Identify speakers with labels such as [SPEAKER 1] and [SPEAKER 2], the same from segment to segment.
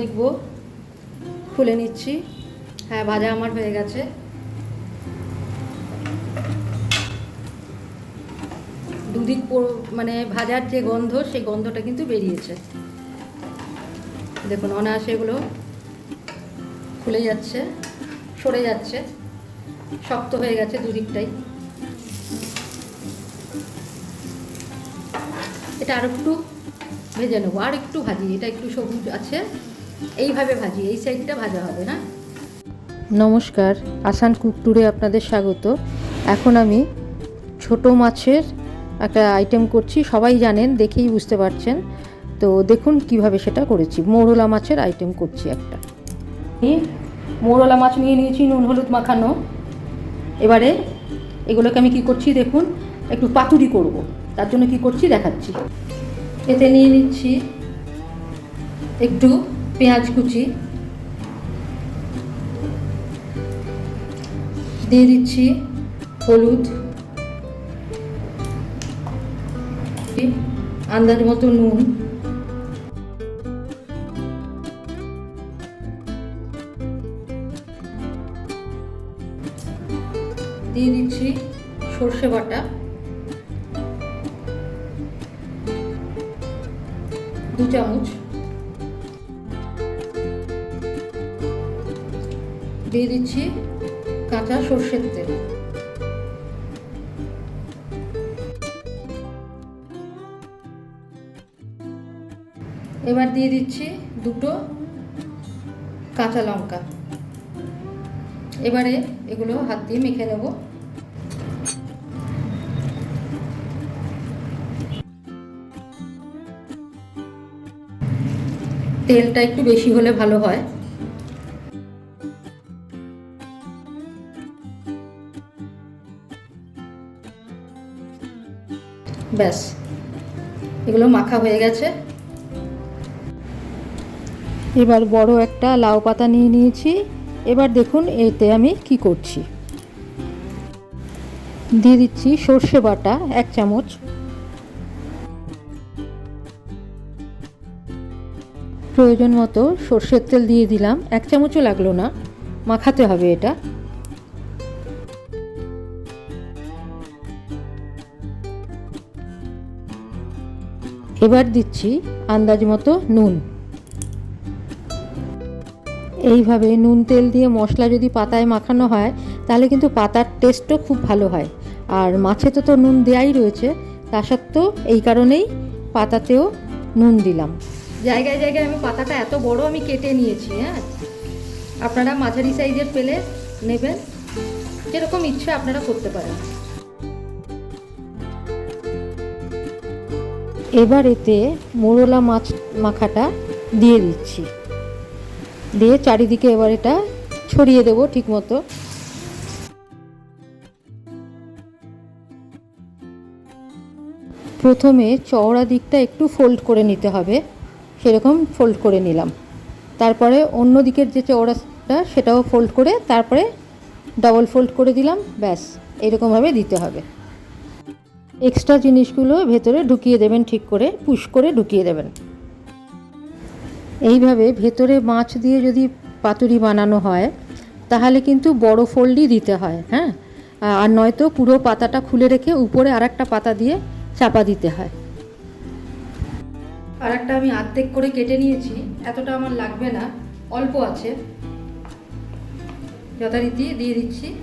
[SPEAKER 1] দেখব। খুলে নিচ্ছি। হ্যাঁ ভাজা আমার হয়ে গেছে। দুদিক মানে ভাজার যে গন্ধ, সেই গন্ধটা কিন্তু বেরিয়েছে। দেখুন, অনায়াসে এগুলো খুলে যাচ্ছে, সরে যাচ্ছে। শক্ত হয়ে গেছে দুদিকটাই। এটা আর একটু ভেজে নেব আর একটু ভাজি, এটা একটু সবুজ আছে। এইভাবে ভাজি, এই সাইডটা ভাজা হবে না? নমস্কার, আসান কুক ট্যুরে আপনাদের স্বাগত। এখন আমি ছোট মাছের একটা আইটেম করছি, সবাই জানেন, দেখেই বুঝতে পারছেন। তো দেখুন কীভাবে সেটা করেছি। মোরলা মাছের আইটেম করছি একটা। মৌরলা মাছ নিয়ে নিয়েছি, নুন, হলুদ মাখানো। এবারে এগুলোকে আমি কি করছি দেখুন, একটু পাতুরি করব। তার জন্য কি করছি দেখাচ্ছি। এতে নিয়ে নিচ্ছি একটু পেঁয়াজ কুচি দিয়ে দিচ্ছি হলুদ আন্দাজ মতো নুন। দিয়ে দিচ্ছি সর্ষে বাটা। দু চামচ। দিয়ে দিচ্ছি কাঁচা সর্ষের তেল। এবার দিয়ে দিচ্ছি দুটো কাঁচা লঙ্কা। এবারে এগুলো হাত দিয়ে মেখে নেব। তেলটা একটু বেশি হলে ভালো হয়। ব্যাস, এগুলো মাখা হয়ে গেছে। এবার বড় একটা লাউ পাতা নিয়ে নিয়েছি। এবার দেখুন এতে আমি কি করছি। দিয়ে দিচ্ছি সর্ষে বাটা, এক চামচ। প্রয়োজন মতো সর্ষের তেল দিয়ে দিলাম। এক চামচও লাগল না। মাখাতে হবে এটা। এবার দিচ্ছি আন্দাজ মতো নুন। এইভাবে নুন তেল দিয়ে মশলা যদি পাতায় মাখানো হয়, তাহলে কিন্তু পাতার টেস্টও খুব ভালো হয়। আর মাছে তো তো নুন দেয়াই রয়েছে, তা সত্ত্বেও এই কারণেই পাতাতেও নুন দিলাম। জায়গায় জায়গায় আমি পাতাটা এত বড় আমি কেটে নিয়েছি হ্যাঁ? আপনারা মাঝারি সাইজের পেলে নেবেন। যেরকম ইচ্ছে আপনারা করতে পারেন। এবার এতে মোরলা মাছ মাখাটা দিয়ে দিচ্ছি। দিয়ে চারিদিকে এবার এটা ছড়িয়ে দেবো ঠিক মতো। প্রথমে চওড়া দিকটা একটু ফোল্ড করে নিতে হবে, সেরকম ফোল্ড করে নিলাম। তারপরে অন্য দিকের যে চওড়াটা, সেটাও ফোল্ড করে তারপরে ডবল ফোল্ড করে দিলাম, ব্যাস, এরকমভাবে দিতে হবে। এক্সট্রা জিনিসগুলো ভেতরে ঢুকিয়ে দেবেন, ঠিক করে পুশ করে ঢুকিয়ে দেবেন। এইভাবে ভেতরে মাছ দিয়ে যদি পাতুরি বানানো হয়, তাহলে কিন্তু বড় ফোল্ডই দিতে হয় হ্যাঁ? আর নয়তো পুরো পাতাটা খুলে রেখে উপরে আর একটা পাতা দিয়ে চাপা দিতে হয়। আর একটা আমি আর্ধেক করে কেটে নিয়েছি, এতটা আমার লাগবে না, অল্প আছে। যথারীতি দিয়ে দিচ্ছি।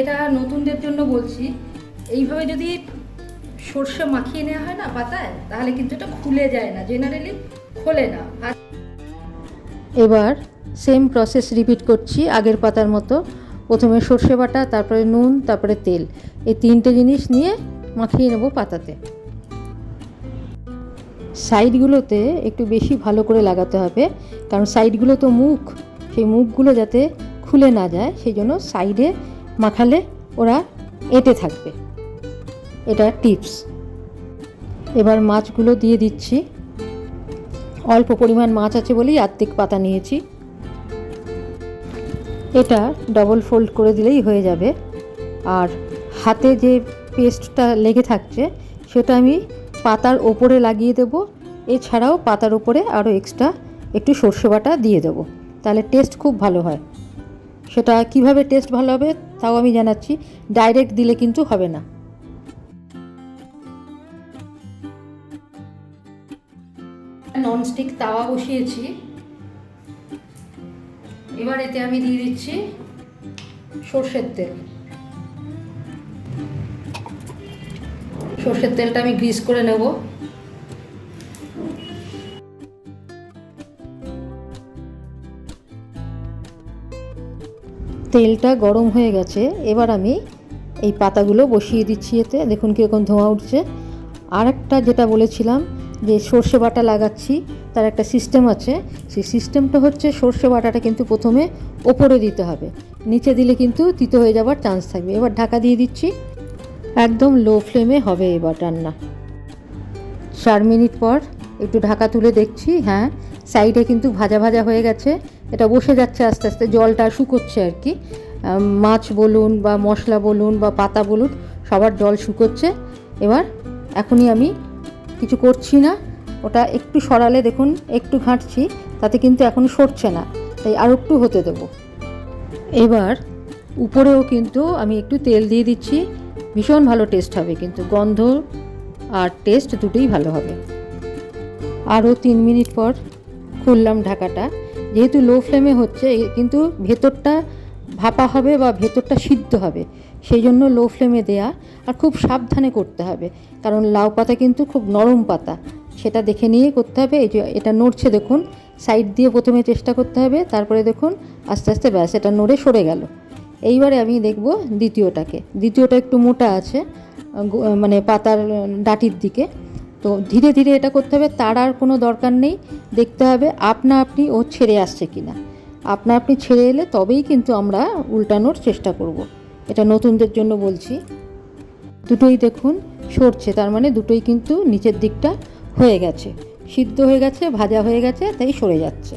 [SPEAKER 1] এটা নতুনদের জন্য বলছি, এইভাবে যদি সর্ষে মাখিয়ে নেওয়া হয় না পাতায়, তাহলে কিন্তু এটা খুলে যায় না জেনারেলি খোলে না। আর এবার সেম প্রসেস রিপিট করছি আগের পাতার মতো। প্রথমে সর্ষে বাটা, তারপরে নুন, তারপরে তেল। এই তিনটে জিনিস নিয়ে মাখিয়ে নেব পাতাতে। সাইডগুলোতে একটু বেশি ভালো করে লাগাতে হবে, কারণ সাইডগুলো তো মুখ, সেই মুখগুলো যাতে খুলে না যায়, সেই জন্য সাইডে মাখালে ওরা এঁটে থাকবে। এটা টিপস এবার মাছগুলো দিয়ে দিচ্ছি। অল্প পরিমাণ মাছ আছে বলেই আর্ধেক পাতা নিয়েছি। এটা ডবল ফোল্ড করে দিলেই হয়ে যাবে। আর হাতে যে পেস্টটা লেগে থাকছে, সেটা আমি পাতার ওপরে লাগিয়ে দেব। এছাড়াও পাতার উপরে আরও এক্সট্রা একটু সর্ষে বাটা দিয়ে দেবো। তাহলে টেস্ট খুব ভালো হয়। সেটা কীভাবে টেস্ট ভালো হবে তাও আমি জানাচ্ছি ডাইরেক্ট দিলে কিন্তু হবে না। ননস্টিক তাওয়া বসিয়েছি। এবার এতে আমি দিয়ে দিচ্ছি সর্ষের তেল। সর্ষের তেলটা আমি গ্রিস করে নেব। তেলটা গরম হয়ে গেছে। এবার আমি এই পাতাগুলো বসিয়ে দিচ্ছি এতে। দেখুন কীরকম ধোঁয়া উঠছে। আর একটা যেটা বলেছিলাম যে সর্ষে বাটা লাগাচ্ছি, তার একটা সিস্টেম আছে। সেই সিস্টেমটা হচ্ছে সর্ষে বাটাটা কিন্তু প্রথমে ওপরে দিতে হবে। নিচে দিলে কিন্তু তিতো হয়ে যাওয়ার চান্স থাকবে। এবার ঢাকা দিয়ে দিচ্ছি। একদম লো ফ্লেমে হবে এবার রান্না। চার মিনিট পর একটু ঢাকা তুলে দেখছি। হ্যাঁ সাইডে কিন্তু ভাজা ভাজা হয়ে গেছে। এটা বসে যাচ্ছে আস্তে আস্তে, জলটা শুকোচ্ছে আর কি। মাছ বলুন বা মশলা বলুন বা পাতা বলুন, সবার জল শুকোচ্ছে। এবার এখনই আমি কিছু করছি না, ওটা একটু সরালে দেখুন, একটু ঘাঁটছি, তাতে কিন্তু এখন সরছে না, তাই আর একটু হতে দেবো। এবার উপরেও কিন্তু আমি একটু তেল দিয়ে দিচ্ছি, ভীষণ ভালো টেস্ট হবে কিন্তু, গন্ধ আর টেস্ট দুটোই ভালো হবে। আরও তিন মিনিট পর খুললাম ঢাকাটা। যেহেতু লো ফ্লেমে হচ্ছে কিন্তু ভেতরটা ভাপা হবে বা ভেতরটা সিদ্ধ হবে, সেই জন্য লো ফ্লেমে দেয়া। আর খুব সাবধানে করতে হবে, কারণ লাউ পাতা কিন্তু খুব নরম পাতা। সেটা দেখে নিয়ে করতে হবে, এই যে এটা নড়ছে দেখুন সাইড দিয়ে প্রথমে চেষ্টা করতে হবে, তারপরে দেখুন, আস্তে আস্তে ব্যাস, এটা নড়ে সরে গেল। এইবারে আমি দেখব দ্বিতীয়টাকে। দ্বিতীয়টা একটু মোটা আছে মানে পাতার ডাটির দিকে। তো ধীরে ধীরে এটা করতে হবে, তার আর কোনো দরকার নেই। দেখতে হবে আপনা আপনি ও ছেড়ে আসছে কি না আপনা আপনি ছেড়ে এলে তবেই কিন্তু আমরা উল্টানোর চেষ্টা করব। এটা নতুনদের জন্য বলছি। দুটোই দেখুন সরছে, তার মানে দুটোই কিন্তু নিচের দিকটা হয়ে গেছে। সিদ্ধ হয়ে গেছে, ভাজা হয়ে গেছে, তাই সরে যাচ্ছে।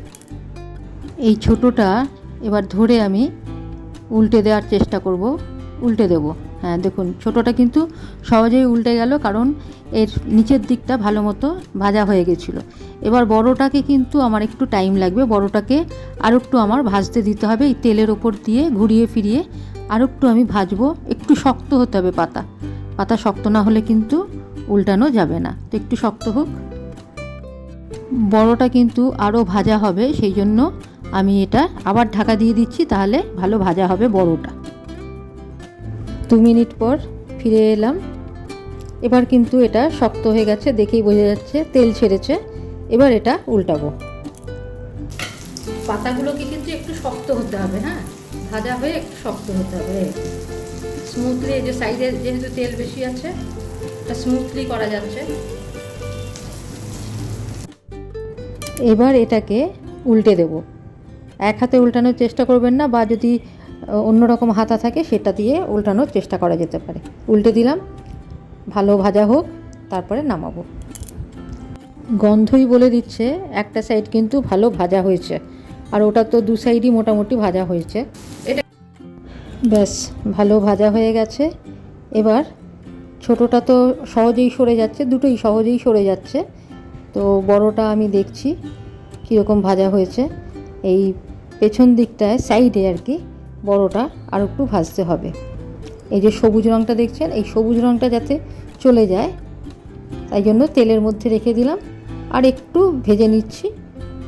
[SPEAKER 1] এই ছোটোটা এবার ধরে আমি উল্টে দেওয়ার চেষ্টা করব, উল্টে দেব। হ্যাঁ দেখুন, ছোটোটা কিন্তু সহজেই উল্টে গেল কারণ এর নিচের দিকটা ভালো মতো ভাজা হয়ে গেছিল। এবার বড়টাকে কিন্তু আমার একটু টাইম লাগবে, বড়টাকে আর একটু আমার ভাজতে দিতে হবে, এই তেলের ওপর দিয়ে ঘুরিয়ে ফিরিয়ে আর একটু আমি ভাজবো। একটু শক্ত হতে হবে পাতা। পাতা শক্ত না হলে কিন্তু উল্টানো যাবে না। তো একটু শক্ত হোক। বড়টা কিন্তু আরও ভাজা হবে, সেই জন্য আমি এটা আবার ঢাকা দিয়ে দিচ্ছি, তাহলে ভালো ভাজা হবে বড়টা। দু মিনিট পর ফিরে এলাম। এবার কিন্তু এটা শক্ত হয়ে গেছে দেখেই বোঝা যাচ্ছে তেল ছেড়েছে। এবার এটা উল্টাবো। পাতাগুলোকে কিন্তু একটু শক্ত হতে হবে হ্যাঁ? ভাজা হয়ে একটু শক্ত হতে হবে। স্মুথলি এই যে সাইডে যেহেতু তেল বেশি আছে এটা স্মুথলি করা যাচ্ছে। এবার এটাকে উল্টে দেব। এক হাতে উল্টানোর চেষ্টা করবেন না বা যদি অন্য রকম হাতা থাকে, সেটা দিয়ে উল্টানোর চেষ্টা করা যেতে পারে। উল্টে দিলাম, ভালো ভাজা হোক, তারপরে নামাবো। গন্ধই বলে দিচ্ছে, একটা সাইড কিন্তু ভালো ভাজা হয়েছে, আর ওটা তো দু সাইডই মোটামুটি ভাজা হয়েছে। এটা ব্যাস, ভালো ভাজা হয়ে গেছে। এবার ছোটোটা তো সহজেই সরে যাচ্ছে, দুটোই সহজেই সরে যাচ্ছে। তো বড়টা আমি দেখছি, কীরকম ভাজা হয়েছে। এই পেছন দিকটায় সাইডে আর কি বড়টা আর একটু ভাজতে হবে। এই যে সবুজ রঙটা দেখছেন, এই সবুজ রঙটা যাতে চলে যায়, তাই জন্য তেলের মধ্যে রেখে দিলাম। আর একটু ভেজে নিচ্ছি,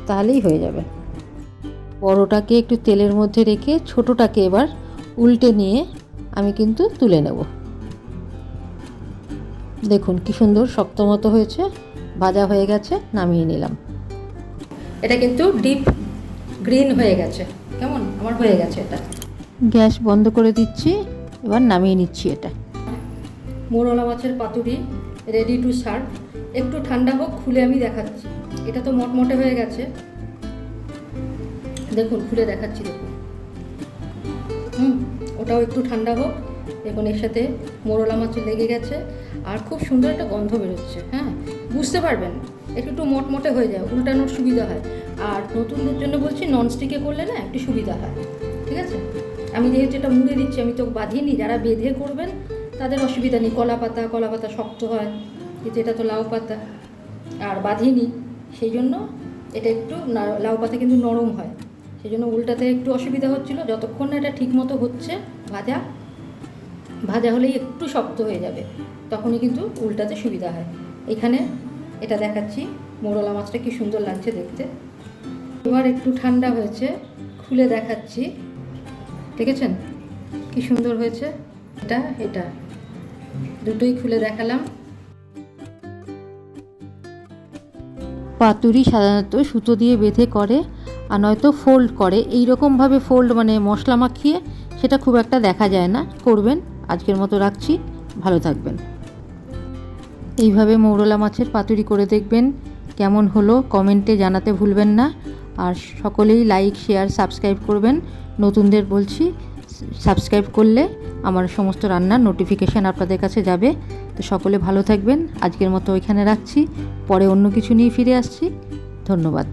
[SPEAKER 1] তাহলেই হয়ে যাবে। বড়টাকে একটু তেলের মধ্যে রেখে ছোটোটাকে এবার উল্টে নিয়ে আমি কিন্তু তুলে নেব। দেখুন কি সুন্দর শক্ত মতো হয়েছে, ভাজা হয়ে গেছে, নামিয়ে নিলাম। এটা কিন্তু ডিপ গ্রিন হয়ে গেছে। কেমন? আমার হয়ে গেছে এটা। গ্যাস বন্ধ করে দিচ্ছি, এবার নামিয়ে নিচ্ছি এটা। মোরলা মাছের পাতুরি রেডি টু সার্ভ একটু ঠান্ডা হোক, খুলে আমি দেখাচ্ছি। এটা তো মটমটে হয়ে গেছে। দেখুন, খুলে দেখাচ্ছি, দেখুন। হুম, ওটাও একটু ঠান্ডা হোক। দেখুন, এর সাথে মোরলা মাছ লেগে গেছে। আর খুব সুন্দর একটা গন্ধ বেরোচ্ছে হ্যাঁ? বুঝতে পারবেন? একটু একটু মটমটে হয়ে যায়, উল্টানোর সুবিধা হয়। আর নতুনদের জন্য বলছি ননস্টিকে করলে না, একটু সুবিধা হয়। ঠিক আছে? আমি যেহেতু এটা মুড়ে দিচ্ছি, আমি তো বাঁধিনি যারা বেঁধে করবেন, তাদের অসুবিধা নেই, কলা পাতা কলা পাতা শক্ত হয়, কিন্তু এটা তো লাউ পাতা, আর বাঁধিনি সেই জন্য এটা একটু লাউ পাতা কিন্তু নরম হয়, সেই জন্য উল্টাতে একটু অসুবিধা হচ্ছিল, যতক্ষণ না এটা ঠিক মতো হচ্ছে, ভাজা ভাজা হলেই একটু শক্ত হয়ে যাবে, তখনই কিন্তু উল্টাতে সুবিধা হয়, এখানে এটা দেখাচ্ছি, মোরলা মাছটা কি সুন্দর লাগছে দেখতে, এবার একটু ঠান্ডা হয়েছে, খুলে দেখাচ্ছি দেখেছেন? কি সুন্দর হয়েছে? এটা এটা। দুটোই খুলে দেখালাম। পাতুরি সাধারণত সুতো দিয়ে বেঁধে করে আর নয়তো ফোল্ড করে। এই রকমভাবে ফোল্ড মানে মশলা মাখিয়ে সেটা খুব একটা দেখা যায় না। করবেন। আজকের মতো রাখছি। ভালো থাকবেন। এইভাবে মৌরলা মাছের পাতুরি করে দেখবেন। কেমন হলো কমেন্টে জানাতে ভুলবেন না। আর সকলেই লাইক শেয়ার সাবস্ক্রাইব করবেন। নতুনদের বলছি সাবস্ক্রাইব করলে আমার সমস্ত রান্নার নোটিফিকেশান আপনাদের কাছে যাবে। তো সকলে ভালো থাকবেন। আজকের মতো ওইখানে রাখছি। পরে অন্য কিছু নিয়ে ফিরে আসছি। ধন্যবাদ।